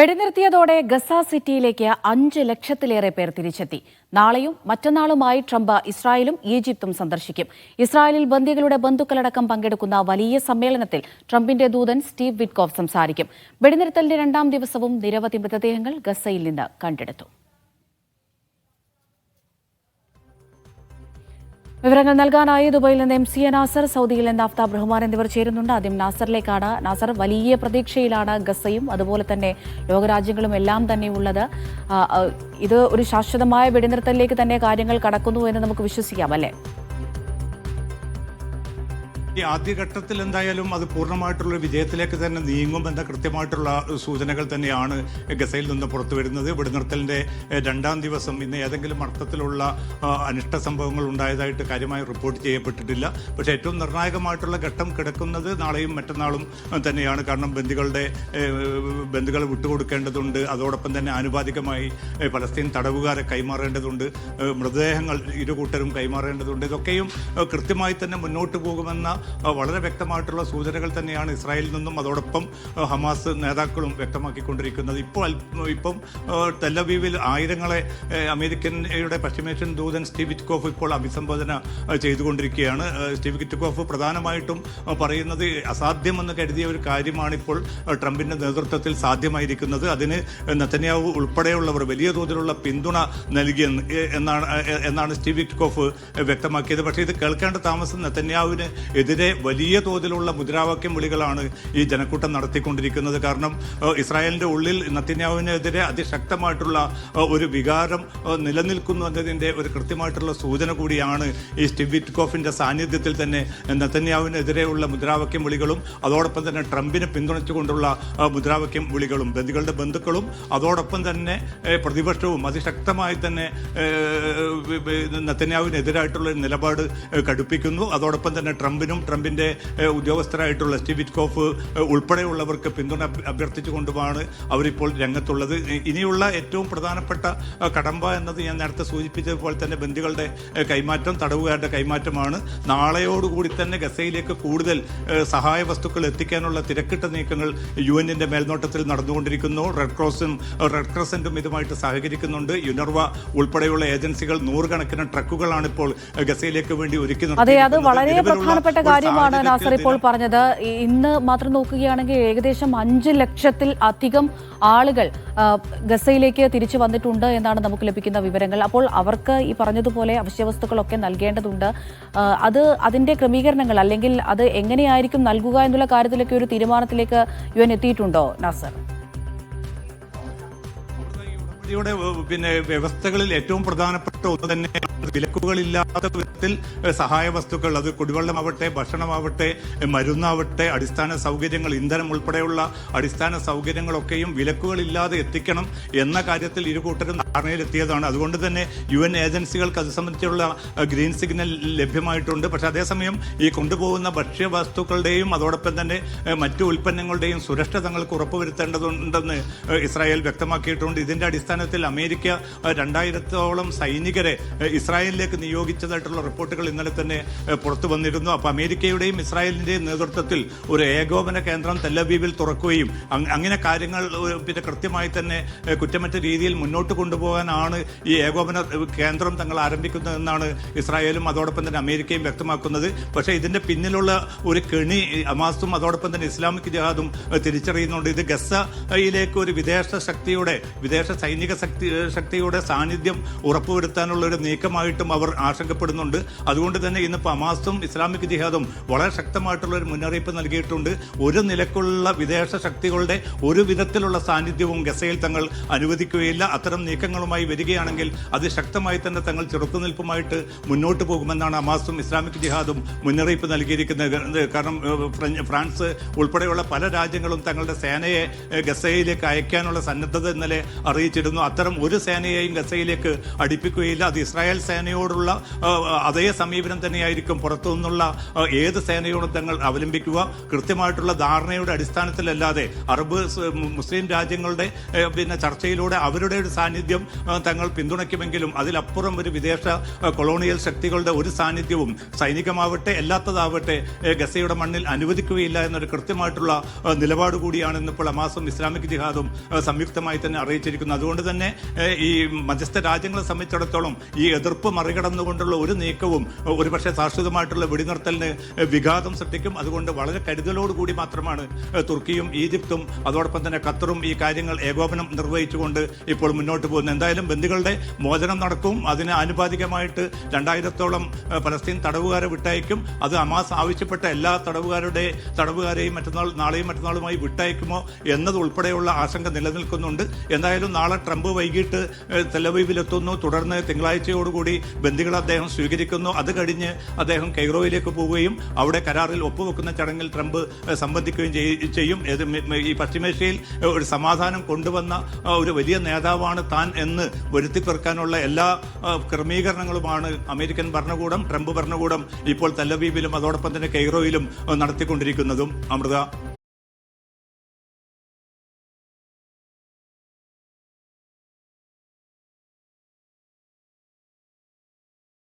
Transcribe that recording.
വെടിനിർത്തിയതോടെ Gaza സിറ്റിയിലേക്ക് അഞ്ച് ലക്ഷത്തിലേറെ പേർ തിരിച്ചെത്തി. നാളെയും മറ്റന്നാളുമായി ട്രംപ് ഇസ്രായേലും ഈജിപ്തും സന്ദർശിക്കും. ഇസ്രായേലിൽ ബന്ദികളുടെ ബന്ധുക്കളടക്കം പങ്കെടുക്കുന്ന വലിയ സമ്മേളനത്തിൽ ട്രംപിന്റെ ദൂതൻ സ്റ്റീവ് വിറ്റ്കോഫ് സംസാരിക്കും. വെടിനിർത്തലിന്റെ രണ്ടാം ദിവസവും നിരവധി മൃതദേഹങ്ങൾ ഗസയിൽ നിന്ന് കണ്ടെടുത്തു. വിവരങ്ങൾ നൽകാനായി ദുബൈയിൽ നിന്ന് എം സി എ നാസർ സൗദിയിൽ നിന്ന് അഫ്താബ് റഹ്മാൻ എന്നിവർ ചേരുന്നുണ്ട്. ആദ്യം നാസറിലേക്കാണ്. നാസർ വലിയ പ്രതീക്ഷയിലാണ് ഗസയും. അതുപോലെ തന്നെ ലോകരാജ്യങ്ങളും എല്ലാം തന്നെ ഉള്ളത്. ഇത് ഒരു ശാശ്വതമായ വെടിനിർത്തലിലേക്ക് തന്നെ കാര്യങ്ങൾ കടക്കുന്നു എന്ന് നമുക്ക് വിശ്വസിക്കാം അല്ലേ? ഈ ആദ്യഘട്ടത്തിൽ എന്തായാലും അത് പൂർണമായിട്ടുള്ള വിജയത്തിലേക്ക് തന്നെ നീങ്ങുമെന്ന കൃത്യമായിട്ടുള്ള സൂചനകൾ തന്നെയാണ് ഗസയിൽ നിന്ന് പുറത്തു വരുന്നത്. വെടിനിർത്തലിന്റെ രണ്ടാം ദിവസം ഇന്ന് ഏതെങ്കിലും അർത്ഥത്തിലുള്ള അനിഷ്ട സംഭവങ്ങൾ ഉണ്ടായതായിട്ട് കാര്യമായി റിപ്പോർട്ട് ചെയ്യപ്പെട്ടിട്ടില്ല. പക്ഷേ ഏറ്റവും നിർണായകമായിട്ടുള്ള ഘട്ടം കിടക്കുന്നത് നാളെയും മറ്റന്നാളും തന്നെയാണ്. കാരണം ബന്ധുക്കളുടെ ബന്ധുക്കൾ വിട്ടുകൊടുക്കേണ്ടതുണ്ട്. അതോടൊപ്പം തന്നെ ആനുപാതികമായി പലസ്തീൻ തടവുകാരെ കൈമാറേണ്ടതുണ്ട്. മൃതദേഹങ്ങൾ ഇരു കൂട്ടരും കൈമാറേണ്ടതുണ്ട്. ഇതൊക്കെയും കൃത്യമായി തന്നെ മുന്നോട്ട് പോകുമെന്ന വളരെ വ്യക്തമായിട്ടുള്ള സൂചനകൾ തന്നെയാണ് ഇസ്രായേലിൽ നിന്നും അതോടൊപ്പം ഹമാസ് നേതാക്കളും വ്യക്തമാക്കിക്കൊണ്ടിരിക്കുന്നത്. ഇപ്പോൾ ഇപ്പം തെല്ലവീവിൽ ആയിരങ്ങളെ അമേരിക്കയുടെ പശ്ചിമേഷ്യൻ ദൂതൻ സ്റ്റീവ് വിറ്റ്കോഫ് ഇപ്പോൾ അഭിസംബോധന ചെയ്തുകൊണ്ടിരിക്കുകയാണ്. സ്റ്റീവ് വിറ്റ്കോഫ് പ്രധാനമായിട്ടും പറയുന്നത് അസാധ്യമെന്ന് കരുതിയ ഒരു കാര്യമാണ് ഇപ്പോൾ ട്രംപിന്റെ നേതൃത്വത്തിൽ സാധ്യമായിരിക്കുന്നത്. അതിന് നെതന്യാഹു ഉൾപ്പെടെയുള്ളവർ വലിയ തോതിലുള്ള പിന്തുണ നൽകി എന്നാണ് എന്നാണ് സ്റ്റീവ് വിറ്റ്കോഫ് വ്യക്തമാക്കിയത്. പക്ഷേ ഇത് കേൾക്കേണ്ട താമസം നെതന്യാഹുവിന് എതിരെ വലിയ തോതിലുള്ള മുദ്രാവാക്യം വിളികളാണ് ഈ ജനക്കൂട്ടം നടത്തിക്കൊണ്ടിരിക്കുന്നത്. കാരണം ഇസ്രായേലിന്റെ ഉള്ളിൽ നത്തിന്യാവിനെതിരെ അതിശക്തമായിട്ടുള്ള ഒരു വികാരം നിലനിൽക്കുന്നു എന്നതിന്റെ ഒരു കൃത്യമായിട്ടുള്ള സൂചന കൂടിയാണ് ഈ സ്റ്റീവ് വിറ്റ്കോഫിന്റെ സാന്നിധ്യത്തിൽ തന്നെ നത്തന്യാവിനെതിരെയുള്ള മുദ്രാവാക്യം വിളികളും അതോടൊപ്പം തന്നെ ട്രംപിനെ പിന്തുണച്ചുകൊണ്ടുള്ള മുദ്രാവാക്യം വിളികളും ബന്ധുക്കളുടെ ബന്ധുക്കളും അതോടൊപ്പം തന്നെ പ്രതിപക്ഷവും അതിശക്തമായി തന്നെ ഒരു നിലപാട് കടുപ്പിക്കുന്നു. അതോടൊപ്പം തന്നെ ട്രംപിനും ട്രംപിന്റെ ട്രംപിന്റെ ഉദ്യോഗസ്ഥരായിട്ടുള്ള സ്റ്റീവ് വിറ്റ്കോഫ് ഉൾപ്പെടെയുള്ളവർക്ക് പിന്തുണ അഭ്യ- അഭ്യർത്ഥിച്ചുകൊണ്ടുമാണ് അവരിപ്പോൾ രംഗത്തുള്ളത്. ഇനിയുള്ള ഏറ്റവും പ്രധാനപ്പെട്ട കടമ്പ എന്നത് ഞാൻ നേരത്തെ സൂചിപ്പിച്ചതുപോലെ തന്നെ ബന്ദികളുടെ ഏ, കൈമാറ്റം തടവുകാരുടെ കൈമാറ്റമാണ്. നാളെയോടുകൂടി തന്നെ ഗസയിലേക്ക് കൂടുതൽ സഹായ വസ്തുക്കൾ എത്തിക്കാനുള്ള തിരക്കിട്ട നീക്കങ്ങൾ യു എന്നിന്റെ മേൽനോട്ടത്തിൽ നടന്നുകൊണ്ടിരിക്കുന്നു. റെഡ് ക്രോസും റെഡ് ക്രസന്റും ഇതുമായിട്ട് സഹകരിക്കുന്നുണ്ട്. യുനർവ ഉൾപ്പെടെയുള്ള ഏജൻസികൾ നൂറുകണക്കിന് ട്രക്കുകളാണ് ഇപ്പോൾ ഗസയിലേക്ക് വേണ്ടി ഒരുക്കി അതെ അത് വളരെ പ്രധാനപ്പെട്ട കാര്യമാണ് നാസർ ഇപ്പോൾ പറഞ്ഞത്. ഇന്ന് മാത്രം നോക്കുകയാണെങ്കിൽ ഏകദേശം അഞ്ച് ലക്ഷത്തിൽ അധികം ആളുകൾ ഗസയിലേക്ക് തിരിച്ചു വന്നിട്ടുണ്ട് എന്നാണ് നമുക്ക് ലഭിക്കുന്ന വിവരങ്ങൾ. അപ്പോൾ അവർക്ക് ഈ പറഞ്ഞതുപോലെ അവശ്യവസ്തുക്കളൊക്കെ നൽകേണ്ടതുണ്ട്. അത് അതിന്റെ ക്രമീകരണങ്ങൾ അല്ലെങ്കിൽ അത് എങ്ങനെയായിരിക്കും നൽകുക എന്നുള്ള കാര്യത്തിലൊക്കെ ഒരു തീരുമാനത്തിലേക്ക് യു എത്തിയിട്ടുണ്ടോ നാസർ? ഉടമ്പടിയുടെ പിന്നെ വ്യവസ്ഥകളിൽ ഏറ്റവും പ്രധാനപ്പെട്ട ഒന്ന് തന്നെ വിലക്കുകളില്ലാത്ത വിധത്തിൽ സഹായ വസ്തുക്കൾ. അത് കുടിവെള്ളമാവട്ടെ ഭക്ഷണമാവട്ടെ മരുന്നാവട്ടെ അടിസ്ഥാന സൗകര്യങ്ങൾ ഇന്ധനം ഉൾപ്പെടെയുള്ള അടിസ്ഥാന സൗകര്യങ്ങളൊക്കെയും വിലക്കുകളില്ലാതെ എത്തിക്കണം എന്ന കാര്യത്തിൽ ഇരു കൂട്ടരും ധാരണയിലെത്തിയതാണ്. അതുകൊണ്ട് തന്നെ യു എൻ ഏജൻസികൾക്ക് അത് സംബന്ധിച്ചുള്ള ഗ്രീൻ സിഗ്നൽ ലഭ്യമായിട്ടുണ്ട്. പക്ഷെ അതേസമയം ഈ കൊണ്ടുപോകുന്ന ഭക്ഷ്യവസ്തുക്കളുടെയും അതോടൊപ്പം തന്നെ മറ്റു ഉൽപ്പന്നങ്ങളുടെയും സുരക്ഷ തങ്ങൾക്ക് ഉറപ്പുവരുത്തേണ്ടതുണ്ടെന്ന് ഇസ്രായേൽ വ്യക്തമാക്കിയിട്ടുണ്ട്. ഇതിന്റെ അടിസ്ഥാനത്തിൽ അമേരിക്ക രണ്ടായിരത്തോളം സൈനികരെ ഇസ്രായേലിലേക്ക് നിയോഗിച്ചതായിട്ടുള്ള റിപ്പോർട്ടുകൾ ഇന്നലെ തന്നെ പുറത്തു വന്നിരുന്നു. അപ്പോൾ അമേരിക്കയുടെയും ഇസ്രായേലിന്റെയും നേതൃത്വത്തിൽ ഒരു ഏകോപന കേന്ദ്രം തെല്ലബീബിൽ തുറക്കുകയും അങ്ങനെ കാര്യങ്ങൾ പിന്നെ കൃത്യമായി തന്നെ കുറ്റമറ്റ രീതിയിൽ മുന്നോട്ട് കൊണ്ടുപോകാനാണ് ഈ ഏകോപന കേന്ദ്രം തങ്ങൾ ആരംഭിക്കുന്നതെന്നാണ് ഇസ്രായേലും അതോടൊപ്പം തന്നെ അമേരിക്കയും വ്യക്തമാക്കുന്നത്. പക്ഷേ ഇതിന്റെ പിന്നിലുള്ള ഒരു കെണി അമാസും അതോടൊപ്പം തന്നെ ഇസ്ലാമിക് ജിഹാദും തിരിച്ചറിയുന്നുണ്ട്. ഇത് ഗസയിലേക്ക് ഒരു വിദേശ ശക്തിയുടെ വിദേശ സൈനിക ശക്തി ശക്തിയുടെ സാന്നിധ്യം ഉറപ്പുവരുത്താനുള്ള ഒരു നീക്കമായിട്ടും അവർ ആശങ്കപ്പെടുന്നുണ്ട്. അതുകൊണ്ട് തന്നെ ഇന്ന് ഹമാസും ഇസ്ലാമിക് ജിഹാദും വളരെ ശക്തമായിട്ടുള്ള ഒരു മുന്നറിയിപ്പ് നൽകിയിട്ടുണ്ട്. ഒരു നിലക്കുള്ള വിദേശ ശക്തികളുടെ ഒരു വിധത്തിലുള്ള സാന്നിധ്യവും ഗസയിൽ തങ്ങൾ അനുവദിക്കുകയില്ല. അത്തരം നീക്കങ്ങളുമായി വരികയാണെങ്കിൽ അത് ശക്തമായി തന്നെ തങ്ങൾ ചെറുത്തുനിൽപ്പുമായിട്ട് മുന്നോട്ട് പോകുമെന്നാണ് ഹമാസും ഇസ്ലാമിക് ജിഹാദും മുന്നറിയിപ്പ് നൽകിയിരിക്കുന്നത്. കാരണം ഫ്രാൻസ് ഉൾപ്പെടെയുള്ള പല രാജ്യങ്ങളും തങ്ങളുടെ സേനയെ ഗസയിലേക്ക് അയക്കാനുള്ള സന്നദ്ധത ഇന്നലെ അറിയിച്ചിരുന്നു. പറഞ്ഞിരുന്നു അത്തരം ഒരു സേനയെയും ഗസയിലേക്ക് അടുപ്പിക്കുകയില്ല. അത് ഇസ്രായേൽ സേനയോടുള്ള അതേ സമീപനം തന്നെയായിരിക്കും. പുറത്തു നിന്നുള്ള ഏത് സേനയോടും തങ്ങൾ അവലംബിക്കുക. കൃത്യമായിട്ടുള്ള ധാരണയുടെ അടിസ്ഥാനത്തിലല്ലാതെ അറബ് മുസ്ലിം രാജ്യങ്ങളുടെ പിന്നെ ചർച്ചയിലൂടെ അവരുടെ ഒരു സാന്നിധ്യം തങ്ങൾ പിന്തുണയ്ക്കുമെങ്കിലും അതിലപ്പുറം ഒരു വിദേശ കൊളോണിയൽ ശക്തികളുടെ ഒരു സാന്നിധ്യവും സൈനികമാവട്ടെ അല്ലാത്തതാവട്ടെ ഗസയുടെ മണ്ണിൽ അനുവദിക്കുകയില്ല എന്നൊരു കൃത്യമായിട്ടുള്ള നിലപാട് കൂടിയാണ് ഇന്നിപ്പോൾ അമാസും ഇസ്ലാമിക് ജിഹാദും സംയുക്തമായി തന്നെ അറിയിച്ചിരിക്കുന്നത്. അതുകൊണ്ട് തന്നെ ഈ മധ്യസ്ഥ രാജ്യങ്ങളെ സംബന്ധിച്ചിടത്തോളം ഈ എതിർപ്പ് മറികടന്നുകൊണ്ടുള്ള ഒരു നീക്കവും ഒരുപക്ഷെ ശാശ്വതമായിട്ടുള്ള വെടിനിർത്തലിന് വിഘാതം സൃഷ്ടിക്കും. അതുകൊണ്ട് വളരെ കരുതലോടുകൂടി മാത്രമാണ് തുർക്കിയും ഈജിപ്തും അതോടൊപ്പം തന്നെ ഖത്തറും ഈ കാര്യങ്ങൾ ഏകോപനം നിർവഹിച്ചുകൊണ്ട് ഇപ്പോൾ മുന്നോട്ട് പോകുന്നത്. എന്തായാലും ബന്ദികളുടെ മോചനം നടക്കും. അതിന് ആനുപാതികമായിട്ട് രണ്ടായിരത്തോളം പലസ്തീൻ തടവുകാരെ വിട്ടയക്കും. അത് അമാസ് ആവശ്യപ്പെട്ട എല്ലാ തടവുകാരുടെ തടവുകാരെയും മറ്റന്നാൾ നാളെയും മറ്റന്നാളുമായി വിട്ടയക്കുമോ എന്നത് ഉൾപ്പെടെയുള്ള ആശങ്ക നിലനിൽക്കുന്നുണ്ട്. എന്തായാലും നാളെ ട്രംപ് വൈകിട്ട് തെലവീവിലെത്തുന്നു തുടർന്ന് തിങ്കളാഴ്ചയോടുകൂടി ബന്ദികളെ അദ്ദേഹം സ്വീകരിക്കുന്നു. അത് കഴിഞ്ഞ് അദ്ദേഹം കൈറോയിലേക്ക് പോവുകയും അവിടെ കരാറിൽ ഒപ്പുവെക്കുന്ന ചടങ്ങിൽ ട്രംപ് സംബന്ധിക്കുകയും ചെയ്യും. ഈ പശ്ചിമേഷ്യയിൽ ഒരു സമാധാനം കൊണ്ടുവന്ന ഒരു വലിയ നേതാവാണ് താൻ എന്ന് വരുത്തി തീർക്കാനുള്ള എല്ലാ ക്രമീകരണങ്ങളുമാണ് അമേരിക്കൻ ഭരണകൂടം ട്രംപ് ഭരണകൂടം ഇപ്പോൾ തെല്ലവീപിലും അതോടൊപ്പം തന്നെ കെയ്റോയിലും നടത്തിക്കൊണ്ടിരിക്കുന്നതും. അമൃത.